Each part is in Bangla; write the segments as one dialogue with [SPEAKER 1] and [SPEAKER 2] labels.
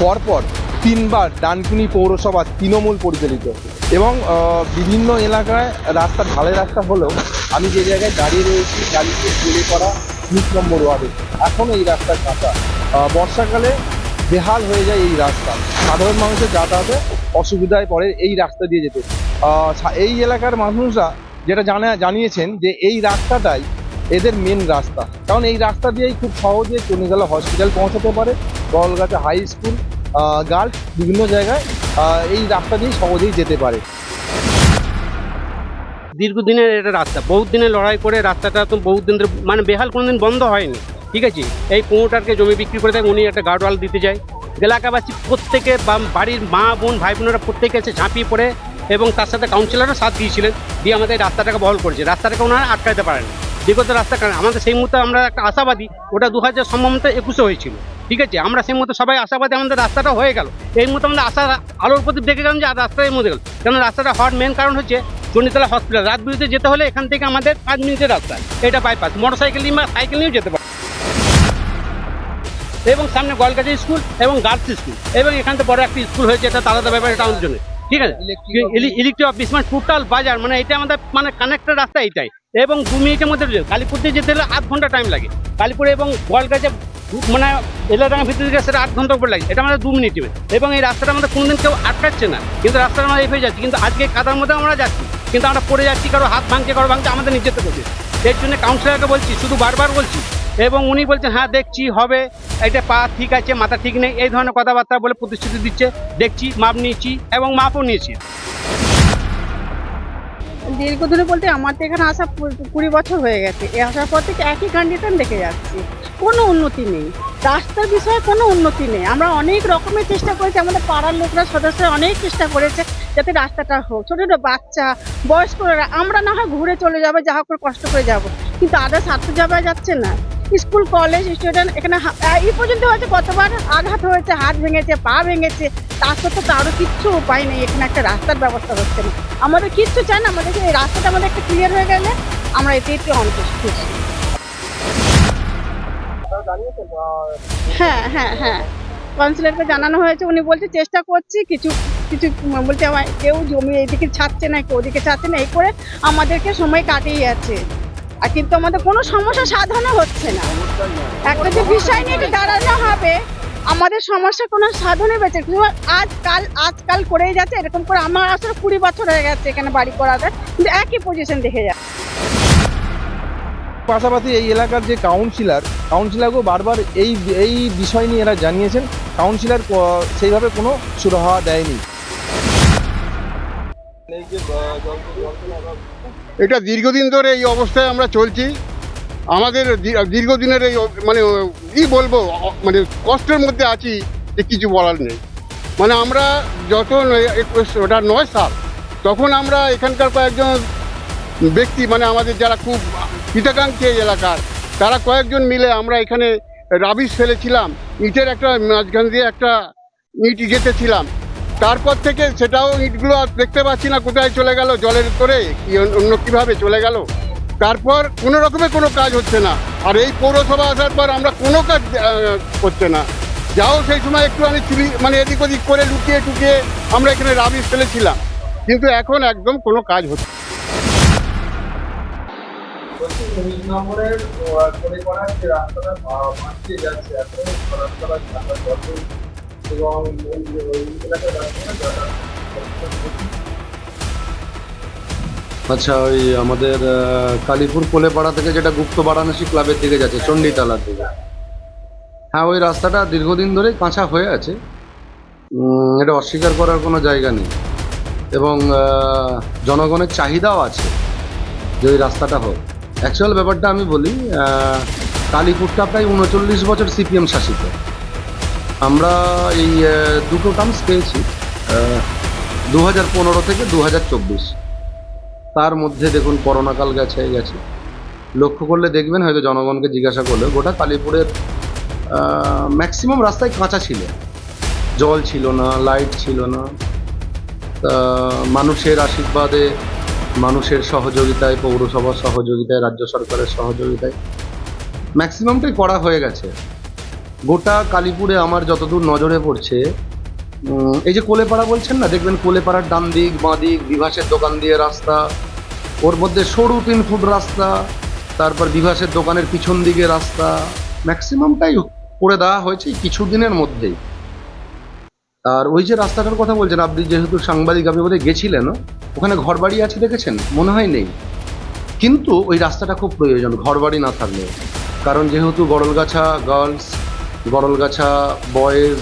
[SPEAKER 1] পরপর তিনবার ডানকুনি পৌরসভা তৃণমূল পরিচালিত। এবং বিভিন্ন এলাকায় রাস্তা, ঢালাই রাস্তা হলেও আমি যে জায়গায় দাঁড়িয়ে রয়েছি, গাড়িতে চলে করা উনিশ নম্বর ওয়ার্ডে। এখনও এই রাস্তা কাঁচা বর্ষাকালে বেহাল হয়ে যায় এই রাস্তা। সাধারণ মানুষের যাতায়াতে অসুবিধায় পড়ে এই রাস্তা দিয়ে যেতে। এই এলাকার মানুষরা যেটা জানা, জানিয়েছেন যে এই রাস্তাটাই এদের মেন রাস্তা। কারণ এই রাস্তা দিয়েই খুব সহজে চন্ডিগেলা হসপিটাল পৌঁছাতে পারে বলগাছা হাই স্কুল গার্লস বিভিন্ন জায়গায় এই রাস্তা দিয়েই সহজেই যেতে পারে।
[SPEAKER 2] দীর্ঘদিনের এটা রাস্তা, বহুত দিনের লড়াই করে রাস্তাটা তো বহুত দিন ধরে মানে বেহাল কোনোদিন বন্ধ হয়নি, ঠিক আছে? এই প্রমোটারকে জমি বিক্রি করে দেয়, উনি একটা গার্ডওয়াল দিতে যায়। এলাকাবাসী প্রত্যেকে বাড়ির মা, বোন, ভাই, বোনেরা প্রত্যেকে এসে ঝাঁপিয়ে পড়ে এবং তার সাথে কাউন্সিলরও সাথ দিয়েছিলেন, দিয়ে আমাদের রাস্তাটাকে বহল করেছে। রাস্তাটাকে ওনারা আটকাতে পারেন। বিগত রাস্তা কারণ আমাদের সেই মুহূর্তে আমরা একটা আশাবাদী, ওটা দু হাজার সম্ভবত একুশে হয়েছিল। ঠিক আছে? আমরা সেই মুহূর্তে সবাই আশাবাদী আমাদের রাস্তাটা হয়ে গেল। এই মুহূর্তে আমাদের আশা আলোর প্রদীপ দেখে গেলাম যে আর রাস্তায় মধ্যে গেল। কেন রাস্তাটা হওয়ার মেন কারণ হচ্ছে চণ্ডীতলা হসপিটাল রাত বিরুদ্ধে যেতে হলে এখান থেকে আমাদের পাঁচ মিনিটের রাস্তা। এটা বাইপাস মোটর সাইকেল নিয়ে বা সাইকেল নিয়েও যেতে পারে এবং সামনে গোয়ালকাছি স্কুল এবং গার্লস স্কুল এবং এখান থেকে বড় একটা স্কুল হয়েছে, এটা আলাদা ব্যাপার, এটা আমাদের জন্য ঠিক আছে? ইলেকট্রিক অফিস মানে টোটাল বাজার মানে এটা আমাদের মানে কানেক্টেড রাস্তা এইটাই এবং দু মিনিটের মধ্যে কালীপুর দিয়ে যেতে হলে আধ ঘণ্টা টাইম লাগে। কালীপুর এবং গোয়ালকাছে মানে এলাকার ভিতরে থেকে সেটা আধ ঘণ্টা উপর লাগে। এটা আমাদের দু মিনিটে এবং এই রাস্তাটা আমাদের কোনোদিন কেউ আটকাচ্ছে না। কিন্তু রাস্তাটা আমরা এই হয়ে যাচ্ছে। কিন্তু আজকে কাদার মধ্যে আমরা যাচ্ছি। কিন্তু আমরা পড়ে যাচ্ছি কারও হাত ভাঙছে কারও ভাঙছে আমাদের নিজেতে করছে এর জন্য কাউন্সিলরকে বলছি শুধু বারবার বলছি এবং উনি বলছেন হ্যাঁ দেখছি, হবে। এটা পা ঠিক আছে, মাথা ঠিক নেই। এই ধরনের কথাবার্তা বলে প্রতিশ্রুতি দিচ্ছে। দেখছি, মাপ নিয়েছি এবং মাপও নিয়েছি।
[SPEAKER 3] দীর্ঘদিনে বলতে আমার তো এখানে আসা কুড়ি বছর হয়ে গেছে। এ আসার পর থেকে একই কন্ডিশন দেখে যাচ্ছি। কোনো উন্নতি নেই। রাস্তার বিষয়ে কোনো উন্নতি নেই। আমরা অনেক রকমের চেষ্টা করেছি। আমাদের পাড়ার লোকরা, সদস্যরা অনেক চেষ্টা করেছে যাতে রাস্তাটা হোক। ছোটো ছোটো বাচ্চা, বয়স্করা, আমরা না হয় ঘুরে চলে যাব যা হোক করে কষ্ট করে যাব। কিন্তু আদার্স হাঁটতে যাওয়া যাচ্ছে না। স্কুল, কলেজ স্টুডেন্ট এখানে এই পর্যন্ত হয়েছে, কতবার আঘাত হয়েছে, হাত ভেঙেছে, পা ভেঙেছে, তার সত্ত্বেও আরও কিচ্ছু উপায় নেই, এখানে একটা রাস্তার ব্যবস্থা হচ্ছে না আমাদের কিচ্ছু চাই না, আমাদের এই রাস্তাটা আমাদের একটা ক্লিয়ার হয়ে গেলে আমরা এতে একটু অন্তুষ্ট হ্যাঁ হ্যাঁ হ্যাঁ। কাউন্সিলরকে জানানো হয়েছে, উনি বলছে, চেষ্টা করছি, কিছু কিছু বলছে, আমার কেউ জমি এইদিকে ছাড়ছে না, কেউ ওদিকে ছাড়ছে না, এই করে আমাদেরকে সময় কাটিয়ে যাচ্ছে। আর কিন্তু আমাদের কোনো সমস্যা সাধনও হচ্ছে না। একটা যে বিষয় নিয়ে একটু দাঁড়ানো হবে আমাদের সমস্যা কোনো সাধনে বেঁচে কিন্তু আজ কাল আজকাল করেই যাচ্ছে এরকম করে আমার আসলে কুড়ি বছর হয়ে গেছে এখানে বাড়ি করাতে। কিন্তু একই পজিশন দেখে যাচ্ছে।
[SPEAKER 1] পাশাপাশি এই এলাকার যে কাউন্সিলর কাউন্সিলরকেও বারবার এই এই বিষয় নিয়ে এরা জানিয়েছেন কাউন্সিলর সেইভাবে কোনো সুরাহা দেয়নি।
[SPEAKER 4] এটা দীর্ঘদিন ধরে এই অবস্থায় আমরা চলছি। আমাদের দীর্ঘদিনের এই মানে কি বলব মানে কষ্টের মধ্যে আছি যে কিছু বলার নেই। মানে আমরা যত ওটা নয় সাল, তখন আমরা এখানকার কয়েকজন ব্যক্তি মানে আমাদের যারা খুব হিতাকাঙ্ক্ষী এলাকার, তারা কয়েকজন মিলে আমরা এখানে রাবিশ ফেলেছিলাম। ইটের একটা মাঝখান দিয়ে একটা ইট গেঁথেছিলাম। তারপর থেকে সেটাও ইটগুলো আর দেখতে পাচ্ছি না কোথায় চলে গেল জলের করে অন্য- কীভাবে চলে গেল। তারপর কোনো রকমের কোনো কাজ হচ্ছে না। আর এই পৌরসভা আসার পর আমরা কোনো কাজ করছে না। যাও সেই সময় একটু আমি চুরি মানে এদিক ওদিক করে লুকিয়ে টুকিয়ে আমরা এখানে রাবিশ ফেলেছিলাম। কিন্তু এখন একদম কোনো কাজ হচ্ছে
[SPEAKER 5] আচ্ছা ওই আমাদের কালীপুর কোলেপাড়া থেকে যেটা গুপ্ত বারাণসী ক্লাবের দিকে যাচ্ছে চণ্ডীতলার দিকে হ্যাঁ ওই রাস্তাটা দীর্ঘদিন ধরেই কাঁচা হয়ে আছে। এটা অস্বীকার করার কোনো জায়গা নেই। এবং জনগণের চাহিদাও আছে যে ওই রাস্তাটা হোক। অ্যাকচুয়াল ব্যাপারটা আমি বলি কালীপুরটা প্রায় উনচল্লিশ বছর সিপিএম শাসিত। আমরা এই দুটো টার্মস পেয়েছি দু হাজার পনেরো থেকে দু হাজার চব্বিশ। তার মধ্যে দেখুন করোনাকাল গেছে গেছে। লক্ষ্য করলে দেখবেন, হয়তো জনগণকে জিজ্ঞাসা করলে গোটা কালীপুরের ম্যাক্সিমাম রাস্তায় কাঁচা ছিল। জল ছিল না লাইট ছিল না। মানুষের আশীর্বাদে, মানুষের সহযোগিতায়, পৌরসভার সহযোগিতায়, রাজ্য সরকারের সহযোগিতায় ম্যাক্সিমামটাই করা হয়ে গেছে। গোটা কালীপুরে আমার যতদূর নজরে পড়ছে এই যে কোলেপাড়া বলছেন না, দেখবেন কোলেপাড়ার ডান দিক, বাঁ দিক, বিভাসের দোকান দিয়ে রাস্তা, ওর মধ্যে সরু তিন ফুট রাস্তা, তারপর বিভাসের দোকানের পিছন দিকে রাস্তা, ম্যাক্সিমামটাই করে দেওয়া হয়েছে এই কিছুদিনের মধ্যেই। আর ওই যে রাস্তাটার কথা বলছেন, আপনি যেহেতু সাংবাদিক, আপনি বোধহয় গেছিলেন, ওখানে ঘরবাড়ি আছে দেখেছেন? মনে হয় নেই। কিন্তু ওই রাস্তাটা খুব প্রয়োজন, ঘরবাড়ি না থাকলে। কারণ যেহেতু গড়লগাছা গার্লস গড়লগাছা বয়েজ,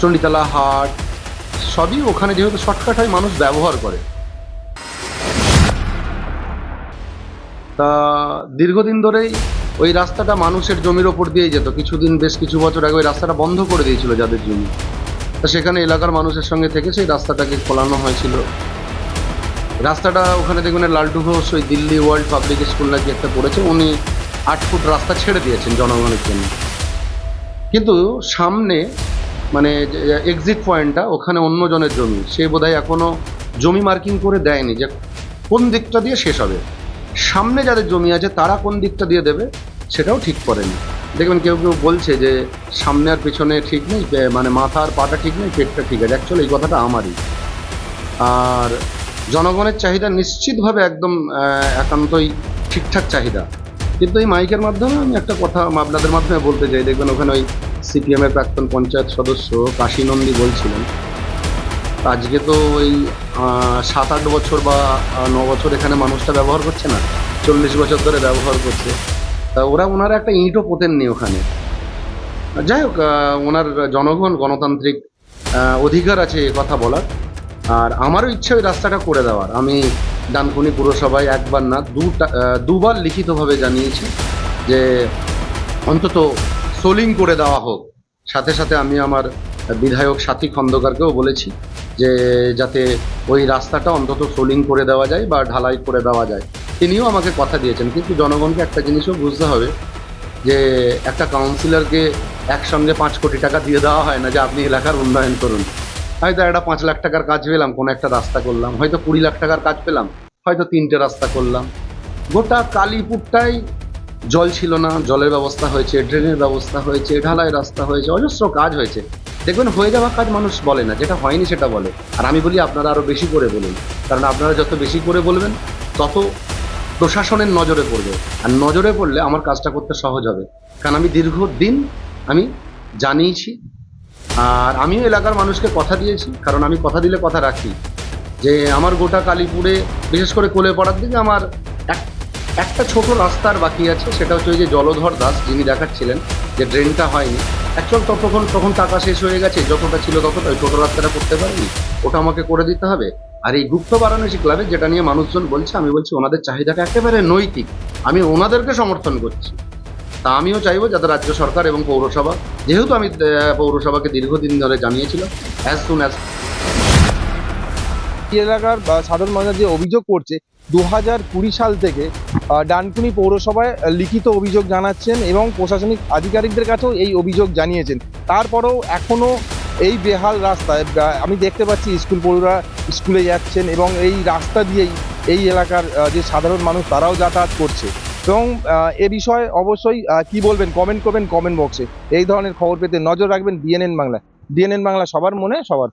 [SPEAKER 5] চণ্ডীতলা হাট, সবই ওখানে যেহেতু শর্টকাট হয়, মানুষ ব্যবহার করে। তা দীর্ঘদিন ধরেই ওই রাস্তাটা মানুষের জমির ওপর দিয়ে যেত। কিছুদিন, বেশ কিছু বছর আগে ওই রাস্তাটা বন্ধ করে দিয়েছিল যাদের জমি। তা সেখানে এলাকার মানুষের সঙ্গে থেকে সেই রাস্তাটাকে খোলানো হয়েছিল। রাস্তাটা ওখানে দেখবেন লালটু ঘোষ, ওই দিল্লি ওয়ার্ল্ড পাবলিক স্কুল নাকি একটা পড়েছে, উনি আট ফুট রাস্তা ছেড়ে দিয়েছেন জনগণের জন্য। কিন্তু সামনে মানে এক্সিট পয়েন্টটা ওখানে অন্য জনের জমি। সে বোধহয় এখনও জমি মার্কিং করে দেয়নি যে কোন দিকটা দিয়ে শেষ হবে। সামনে যাদের জমি আছে, তারা কোন দিকটা দিয়ে দেবে, সেটাও ঠিক করেনি। দেখবেন কেউ কেউ বলছে যে, সামনে আর পেছনে ঠিক নেই মানে মাথা আর পাটা ঠিক নেই, পেটটা ঠিক আছে। অ্যাকচুয়ালি এই কথাটা আমারই। আর জনগণের চাহিদা নিশ্চিতভাবে একদম একান্তই ঠিকঠাক চাহিদা। কিন্তু এই মাইকের মাধ্যমে আমি একটা কথা আপনাদের মাধ্যমে বলতে চাই। দেখবেন ওখানে ওই সিপিএমের প্রাক্তন পঞ্চায়েত সদস্য কাশী নন্দী বলছিলেন। আজকে তো ওই সাত আট বছর বা ন বছর এখানে মানুষটা ব্যবহার করছে না, চল্লিশ বছর ধরে ব্যবহার করছে। তা ওরা ওনারা একটা ইঁটও পোতেননি ওখানে। যাই হোক ওনার জনগণ, গণতান্ত্রিক অধিকার আছে কথা বলার। আর আমারও ইচ্ছে ওই রাস্তাটা করে দেওয়ার। আমি ডানকুনি পুরসভায় একবার না, দুটা দুবার লিখিতভাবে জানিয়েছি যে অন্তত সোলিং করে দেওয়া হোক। সাথে সাথে আমি আমার বিধায়ক সাথী খন্দকারকেও বলেছি যে যাতে ওই রাস্তাটা অন্তত সোলিং করে দেওয়া যায় বা ঢালাই করে দেওয়া যায়। তিনিও আমাকে কথা দিয়েছেন, কিন্তু জনগণকে একটা জিনিসও বুঝতে হবে যে একটা কাউন্সিলরকে একসঙ্গে পাঁচ কোটি টাকা দিয়ে দেওয়া হয় না যে আপনি এলাকার উন্নয়ন করুন। হয়তো একটা পাঁচ লাখ টাকার কাজ পেলাম, কোনো একটা রাস্তা করলাম। হয়তো কুড়ি লাখ টাকার কাজ পেলাম, হয়তো তিনটে রাস্তা করলাম। গোটা কালীপুরটাই জল ছিল না, জলের ব্যবস্থা হয়েছে ড্রেনের ব্যবস্থা হয়েছে, ঢালাই রাস্তা হয়েছে, অজস্র কাজ হয়েছে। দেখবেন হয়ে যাওয়া কাজ মানুষ বলে না, যেটা হয়নি সেটা বলে। আর আমি বলি আপনারা আরও বেশি করে বলুন, কারণ আপনারা যত বেশি করে বলবেন, তত প্রশাসনের নজরে পড়বে। আর নজরে পড়লে আমার কাজটা করতে সহজ হবে। কারণ আমি দীর্ঘদিন আমি জানিয়েছি আর আমিও এলাকার মানুষকে কথা দিয়েছি, কারণ আমি কথা দিলে কথা রাখি। যে আমার গোটা কালীপুরে, বিশেষ করে কোলে পড়ার দিকে আমার এক- একটা ছোট রাস্তার বাকি আছে, সেটা হচ্ছে ওই যে জলধর দাস, যিনি দেখাচ্ছিলেন যে ড্রেনটা হয়নি। অ্যাকচুয়াল ততক্ষণ, তখন টাকা শেষ হয়ে গেছে, যতটা ছিল ততটা ওই ছোটো রাস্তাটা করতে পারিনি, ওটা আমাকে করে দিতে হবে। আর এই গুপ্ত বারাণসী ক্লাবে যেটা নিয়ে মানুষজন বলছে, আমি বলছি ওনাদের চাহিদাটা একেবারে নৈতিক। আমি ওনাদেরকে সমর্থন করছি। তা আমিও চাইব যাতে রাজ্য সরকার এবং পৌরসভা, যেহেতু আমি পৌরসভাকে দীর্ঘদিন ধরে জানিয়েছিলাম অ্যাজ সুন অ্যাজ
[SPEAKER 1] এলাকার সাধারণ মানুষ যে অভিযোগ করছে দু হাজার কুড়ি সাল থেকে ডানকুনি পৌরসভায় লিখিত অভিযোগ জানাচ্ছেন এবং প্রশাসনিক আধিকারিকদের কাছেও এই অভিযোগ জানিয়েছেন। তারপরেও এখনও এই বেহাল রাস্তায় আমি দেখতে পাচ্ছি স্কুল পড়ুরা স্কুলে যাচ্ছেন এবং এই রাস্তা দিয়েই এই এলাকার যে সাধারণ মানুষ, তারাও যাতায়াত করছে। এবং এ বিষয়ে অবশ্যই কি বলবেন কমেন্ট করবেন কমেন্ট বক্সে এই ধরনের খবর পেতে নজর রাখবেন ডিএনএন বাংলা। ডিএনএন বাংলা সবার মনে, সবার।